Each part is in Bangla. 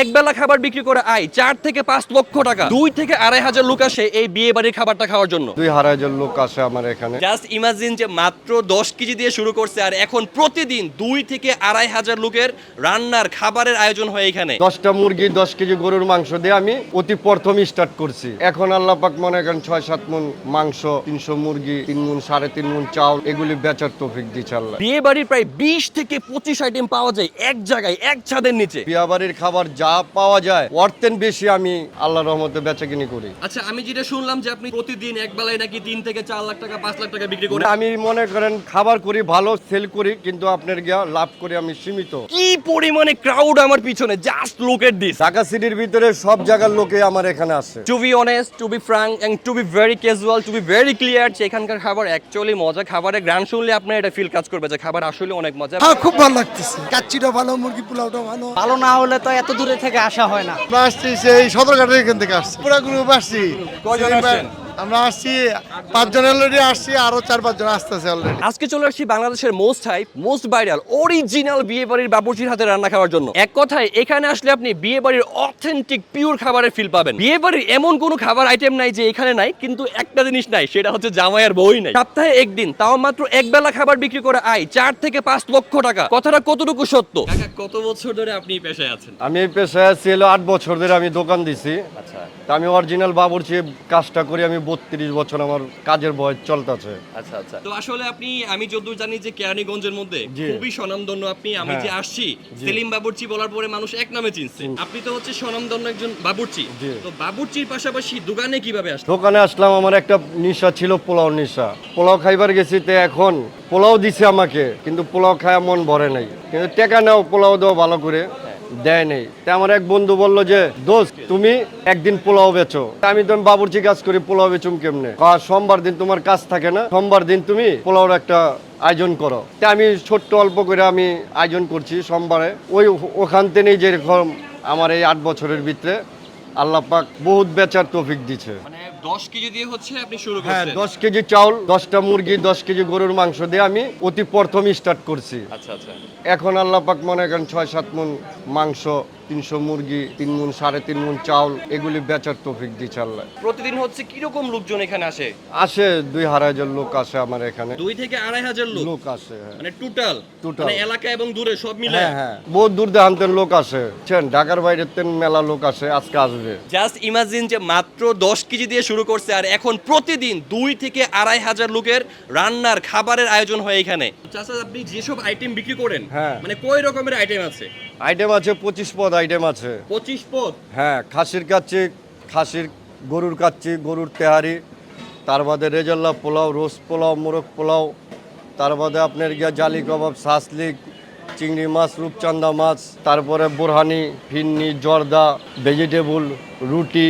একবেলা খাবার বিক্রি করে আয় চার থেকে পাঁচ লক্ষ টাকা। দুই থেকে আড়াই হাজার লোক আসে এই বিয়ে বাড়ির খাবারটা খাওয়ার জন্য। দুই আড়াই জন লোক আসে আমার এখানে। জাস্ট ইমাজিন যে মাত্র দশ কেজি দিয়ে শুরু করছে আর এখন প্রতিদিন দুই থেকে আড়াই হাজার লোকের রান্নার খাবারের আয়োজন হয় এখানে। দশটা মুরগি দশ কেজি গরুর মাংস দিয়ে আমি অতি প্রথম স্টার্ট করছি। এখন আল্লাহ পাক মনে করেন ছয় সাত মন মাংস তিনশো মুরগি তিন মন সাড়ে তিন মন চাউল এগুলি বেচার তৌফিক দিচ্ছে আল্লাহ। বিয়ে বাড়ির প্রায় বিশ থেকে পঁচিশ আইটেম পাওয়া যায় এক জায়গায় এক ছাদের নিচে। বিয়ে বাড়ির খাবার যা পাওয়া যায় অর্থেন বেশি আমি আল্লাহ রহমতে বেচা কিনি করি। আচ্ছা আমি যেটা শুনলাম যে আপনি প্রতিদিন এক বেলায় নাকি তিন থেকে চার লাখ টাকা পাঁচ লাখ টাকা বিক্রি করেন। আমি মনে করেন খাবার করি ভালো সেল করি কিন্তু আপনার গিয়া লাভ করি আমি সীমিত। কি পরিমাণে ক্রাউড আমার পিছনে? Just look at this Dhaka সিটির ভিতরে সব জায়গার লোকে আমার এখানে আসে। To be honest to be frank and to be very casual to be very clear যে এখানকার খাবার অ্যাকচুয়ালি মজা। খাবারের গ্রান শুনলে আপনার এটা ফিল কাজ করবে যে খাবার আসলে অনেক মজা। হ্যাঁ খুব ভালো লাগতেছে। কাচ্চিটা ভালো মুরগি পোলাওটা ভালো। ভালো না হলে তো এত দূরে থেকে আসা হয় না। আসছি সেই সদরঘাটের এখান থেকে আসছি। পুরা গ্রুপ আসছি কয়জন আসছেন? আমরা আসছি পাঁচজন অলরেডি আসছি আরও চার পাঁচজন আসতেছে অলরেডি আজকে চলে আসছি বাংলাদেশের most hype most viral original বিয়ে বাড়ির বাবুর্চির হাতে রান্না খাওয়ার জন্য। এক কথায় এখানে আসলে আপনি বিয়ে বাড়ির অথেন্টিক পিওর খাবারের ফিল পাবেন। বিয়ে বাড়ির এমন কোনো খাবার আইটেম নাই যে এখানে নাই কিন্তু একটা জিনিস নাই সেটা হচ্ছে জামাইয়ের বই নাই। সপ্তাহে একদিন তাও মাত্র এক বেলা খাবার বিক্রি করে আয় চার থেকে পাঁচ লক্ষ টাকা। কথাটা কতটুকু সত্য? কত বছর ধরে আপনি পেশায় আছেন? আমি এই পেশায় আছি হলো আট বছর ধরে আমি দোকান দিছি। আচ্ছা। তা আমি অরিজিনাল বাবুরচি কাজটা করি আমি বত্রিশ বছর আমার কাজের বয়স চলতেছে। আচ্ছা আচ্ছা। তো আসলে আপনি আমি যতদূর জানি যে কেরানীগঞ্জের মধ্যে জি। খুবই স্বনামধন্য আপনি আমি যে হ্যাঁ। আসছি সেলিম বাবুর্চি বলার পরে মানুষ এক নামে চিনছে। আপনি তো হচ্ছে স্বনামধন্য একজন বাবুর্চি। জি। তো বাবুর্চির পাশাপাশি দোকানে কীভাবে আসলেন? দোকানে আসলাম আমার একটা নিশা ছিল পোলাও নিশা। পোলাও খাইবার গেছি তো এখন পোলাও দিছে আমাকে কিন্তু পোলাও খায় মন ভরে নাই। কিন্তু টেকা নাও পোলাও দাও ভালো করে। দেয় নেই। আমার এক বন্ধু বলল যে, দোস্ত, তুমি একদিন পোলাও বেচো। আমি তো বাবুর্চি কাজ করি, পোলাও বেচুম কেমনে? সোমবার দিন তোমার কাজ থাকে না, সোমবার দিন তুমি পোলাওর একটা আয়োজন করো। তা আমি ছোট্ট অল্প করে আমি আয়োজন করছি সোমবারে। ওই ওখান থেকেই যেরকম আমার এই আট বছরের ভিতরে আল্লাহ পাক বহুত বেচার তৌফিক দিছে মানে দশ কেজি দিয়ে হচ্ছে আপনি শুরু হ্যাঁ করছেন? দশ কেজি চাউল দশটা মুরগি দশ কেজি গরুর মাংস দিয়ে আমি অতি প্রথম স্টার্ট করছি। আচ্ছা আচ্ছা। এখন আল্লাহ পাক মনে করেন ছয় সাত মন মাংস তিনশো মুরগি তিন মন সাড়ে তিন মন চাউল এগুলি বেচার তৌফিক দিচ্ছে আল্লাহ। প্রতিদিন হচ্ছে কীরকম লোকজন এখানে আসে? আসে দুই আড়াই জন লোক আসে আমার এখানে। দুই থেকে আড়াই হাজার লোক? লোক আসে হ্যাঁ। মানে টোটাল Total। মানে এলাকা এবং দূরে সব মিলে? হ্যাঁ হ্যাঁ। বহুত দূর দেহান্তের লোক আসে। বুঝছেন? ঢাকার বাইরের তেন মেলা লোক আসে আজকে আসবে। জাস্ট ইমাজিন যে মাত্র দশ কেজি দিয়ে শুরু করছে আর এখন প্রতিদিন দুই থেকে আড়াই হাজার লোকের রান্নার খাবারের আয়োজন হয় এখানে। চাচা আপনি যেসব আইটেম বিক্রি করেন হ্যাঁ। মানে কয় রকমের আইটেম আছে? আইটেম আছে পঁচিশ পদ আইটেম আছে। পঁচিশ পদ? হ্যাঁ খাসির কাচ্চি খাসির গরুর কাচ্চি গরুর তেহারি তার বাদে রেজাল্লা পোলাও রোস্ট পোলাও মোরগ পোলাও তার বাদে আপনার গিয়া জালি কাবাব সাসলিক চিংড়ি মাছ রূপচান্দা মাছ তারপরে বোরহানি ফিন্নি জর্দা ভেজিটেবল রুটি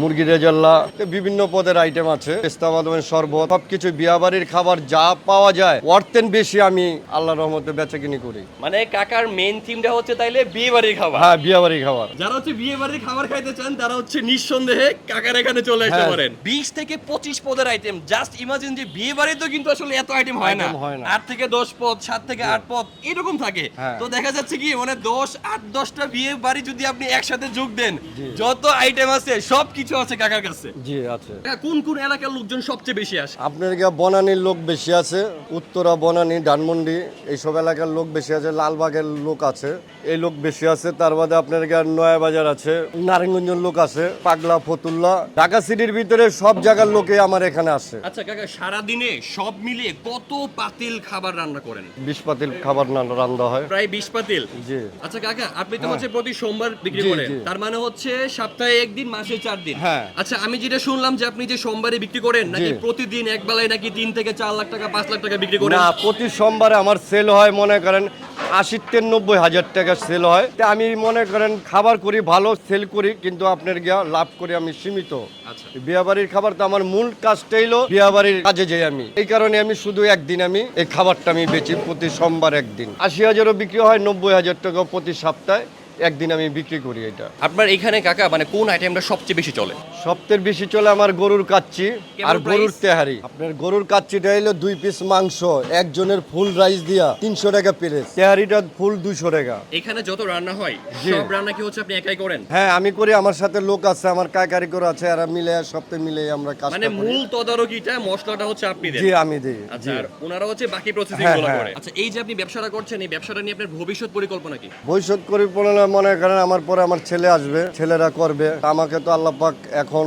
মুরগি রেজাল্লা বিভিন্ন পদের আইটেম আছে পেস্তা বাদামের শরবত সব কিছু বিয়াবাড়ির খাবার যা পাওয়া যায় অর্থেন বেশি আমি আল্লাহ রহমতে বেচা কিনি করি। মানে কাকার মেইন থিমটা হচ্ছে তাইলে বিয়ে বাড়ির খাবার। হ্যাঁ বিয়াবাড়ি খাবার। যারা হচ্ছে বিয়ে বাড়ির খাবার খাইতে চান তারা হচ্ছে নিঃসন্দেহে কাকার এখানে চলে আসতে হ্যাঁ। পারেন। বিশ থেকে পঁচিশ পদের আইটেম জাস্ট ইমাজিন যে বিয়ে বাড়িতে কিন্তু আসলে এত আইটেম হয় না। হয় না। আট থেকে দশ পদ সাত থেকে আট পদ এরকম থাকে। হ্যাঁ। তো দেখা যাচ্ছে কি মানে দশ আট দশটা বিয়ে বাড়ি যদি আপনি একসাথে যোগ দেন যত আইটেম আছে সব কিছু আছে কাকার কাছে? জি আছে। কোন কোন এলাকার লোকজন সবচেয়ে বেশি আসে? আপনার গিয়া বনানীর লোক বেশি আছে? উত্তরা বনানী ধানমন্ডি এইসব এলাকার লোক বেশি আছে লালবাগের লোক আছে এই লোক বেশি আছে। তার বাদে আপনার নয়া বাজার আছে নারায়ণগঞ্জের লোক আছে পাগলা ফতুল্লা। ঢাকা সিটির ভিতরে সব জায়গার লোকে আমার এখানে আসে। আচ্ছা কাকা সারা দিনে সব মিলিয়ে কত পাতিল খাবার রান্না করেন? বিশ পাতিল খাবার না রান্না হয়। প্রায় বিশ পাতিল? জি। আচ্ছা কাকা আপনি তো হচ্ছে প্রতি সোমবার বিক্রি করেন। তার মানে হচ্ছে সপ্তাহে একদিন মাসে চার দিন? হ্যাঁ। আচ্ছা আমি যেটা শুনলাম যে আপনি যে সোমবারে বিক্রি করেন নাকি প্রতিদিন এক বেলায় নাকি তিন থেকে চার লাখ টাকা পাঁচ লাখ টাকা বিক্রি করেন? না প্রতি সোমবারে আমার সেল হয় মনে করেন আশি থেকে নব্বই হাজার টাকা সেল হয়। তা আমি মনে করেন খাবার করি ভালো সেল করি কিন্তু আপনার গিয়া লাভ করি আমি সীমিত। আচ্ছা। বিয়াবাড়ির খাবার তো আমার মূল কাজটাই হলো বিয়াবাড়ির কাজে যাই আমি। এই কারণে আমি শুধু একদিন আমি এই খাবারটা আমি বেচি প্রতি সোমবার একদিন। আশি হাজারও বিক্রি হয় নব্বই হাজার টাকা প্রতি সপ্তাহে। একদিন আমি বিক্রি করি এটা। আপনার এখানে কাকা মানে কোন আইটেমটা সবচেয়ে বেশি চলে? সবচেয়ে বেশি চলে আমার গরুর কাচ্চি আর গরুর তেহারি। আপনার গরুর কাচ্চিটা হলো দুই পিস মাংস একজনের ফুল রাইস দিয়া তিনশো টাকা প্লেস তেহারিটা ফুল দুইশো টাকা। এখানে যত রান্না হয় সব রান্না কি হচ্ছে আপনি একাই করেন? হ্যাঁ আমি করি আমার সাথে লোক আছে আমার কাকারি করে আছে এরা মিলে সপ্তাহে মিলে আমরা কাজ মানে মূল তদারকিটা মশলাটা হচ্ছে আপনি দেন। জি আমি দিই আচ্ছা আর ওনারা হচ্ছে বাকি প্রসেসিং হ্যাঁ, গুলো হ্যাঁ। করে। আচ্ছা এই যে আপনি ব্যবসাটা করছেন এই ব্যবসাটা নিয়ে আপনার ভবিষ্যৎ পরিকল্পনা কি? ভবিষ্যৎ পড়লে মনে করেন আমার পরে আমার ছেলে আসবে ছেলেরা করবে। আমাকে তো আল্লাহ পাক এখন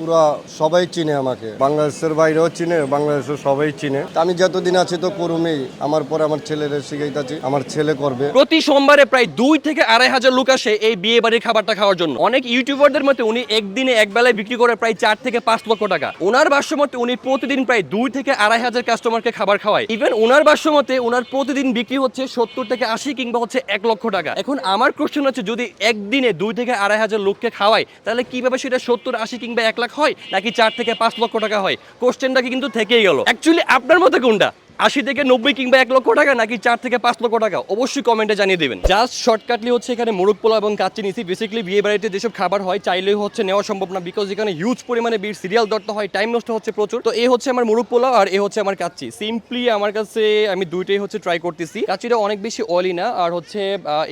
পুরা সবাই চিনে আমাকে। বাংলাদেশের বাইরেও চিনে, বাংলাদেশের সবাই চিনে। আমি যতদিন আছি তো করুমেই। আমার পরে আমার ছেলেরা শিখাইতেছি, আমার ছেলে করবে। প্রতি সোমবারে প্রায় দুই থেকে আড়াই হাজার লোক আসে এই বিয়ে বাড়ির খাবারটা খাওয়ার জন্য। অনেক ইউটিউবারদের মতে উনি একদিনে এক বেলায় বিক্রি করে প্রায় চার থেকে পাঁচ লক্ষ টাকা। ওনার ভাষ্য মতে উনি প্রতিদিন প্রায় দুই থেকে আড়াই হাজার কাস্টমারকে খাবার খাওয়ায়। ইভেন ওনার ভাষ্য মতে ওনার প্রতিদিন বিক্রি হচ্ছে সত্তর থেকে আশি কিংবা হচ্ছে এক লক্ষ টাকা। এখন আমার কোশ্চেন হচ্ছে, যদি একদিনে দুই থেকে আড়াই হাজার লোককে খাওয়ায়, তাহলে কীভাবে সেটা সত্তর, আশি কিংবা এক লাখ হয়, নাকি চার থেকে পাঁচ লক্ষ টাকা হয়? কোশ্চেনটা কি কিন্তু থেকেই গেল। অ্যাকচুয়ালি আপনার মতে কোনটা? আশি থেকে নব্বই কিংবা এক লক্ষ টাকা নাকি চার থেকে পাঁচ লক্ষ টাকা? অবশ্যই কমেন্টে জানিয়ে দেবেন। জাস্ট শর্টকাটলি হচ্ছে এখানে মোরগ পোলাও এবং কাচ্চি নিছি বেসিক্যালি বিয়ে বাড়িতে যেসব খাবার হয়, চাইলেই হচ্ছে নেওয়া সম্ভব না বিকজ এখানে হিউজ পরিমাণে বীর সিরিয়াল ধরতে হয় টাইম নষ্ট হচ্ছে প্রচুর। তো এই হচ্ছে আমার মোরগ পোলাও আর এ হচ্ছে আমার কাচ্চি। সিম্পলি আমার কাছে আমি দুইটাই হচ্ছে ট্রাই করতেছি। কাচ্চিটা অনেক বেশি অয়েলি না, আর হচ্ছে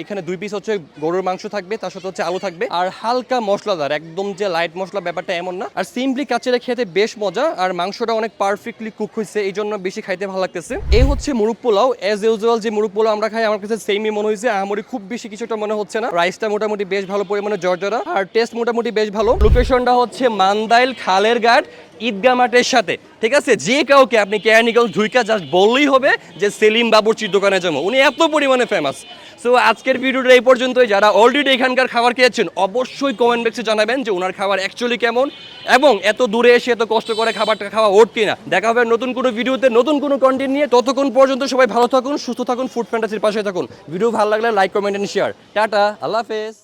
এখানে দুই পিস হচ্ছে গরুর মাংস থাকবে, তার সাথে হচ্ছে আলু থাকবে। আর হালকা মশলাদার, একদম যে লাইট মশলা ব্যাপারটা এমন না। আর সিম্পলি কাচ্চিটা খেতে বেশ মজা, আর মাংসটা অনেক পারফেক্টলি কুক হয়েছে এই জন্য বেশি খাইতে ভালো লাগতেছে এই হচ্ছে মুরগ পোলাও। এজ ইউজুয়াল যে মুরগ পোলাও আমরা খাই, আমার কাছে সেমই মনে হয়েছে। আমারই খুব বেশি কিছুটা মনে হচ্ছে না। রাইসটা মোটামুটি বেশ ভালো পরিমাণে জর্জরা। আর টেস্ট মোটামুটি বেশ ভালো। লোকেশনটা হচ্ছে মান্দাইল খালের ঘাট ঈদগা মাঠের সাথে। ঠিক আছে? যে কাউকে আপনি ক্যানিক্যাল ঝুইকা জাস্ট বললেই হবে যে সেলিম বাবুর চির দোকানে যাব। উনি এত পরিমাণে ফেমাস সো আজকের ভিডিওটা এই পর্যন্তই। যারা অলরেডি এখানকার খাবার খেয়েছেন, অবশ্যই কমেন্ট বক্সে জানাবেন যে ওনার খাবার অ্যাকচুয়ালি কেমন এবং এত দূরে এসে এত কষ্ট করে খাবারটা খাওয়া ওঠ কিনা। দেখা হবে নতুন কোনো ভিডিওতে, নতুন কোনো কন্টেন্ট নিয়ে। ততক্ষণ পর্যন্ত সবাই ভালো থাকুন, সুস্থ থাকুন ফুড ফ্যান্টাসির পাশে থাকুন। ভিডিও ভালো লাগলে like comment and share tata, আল্লাহ হাফেজ।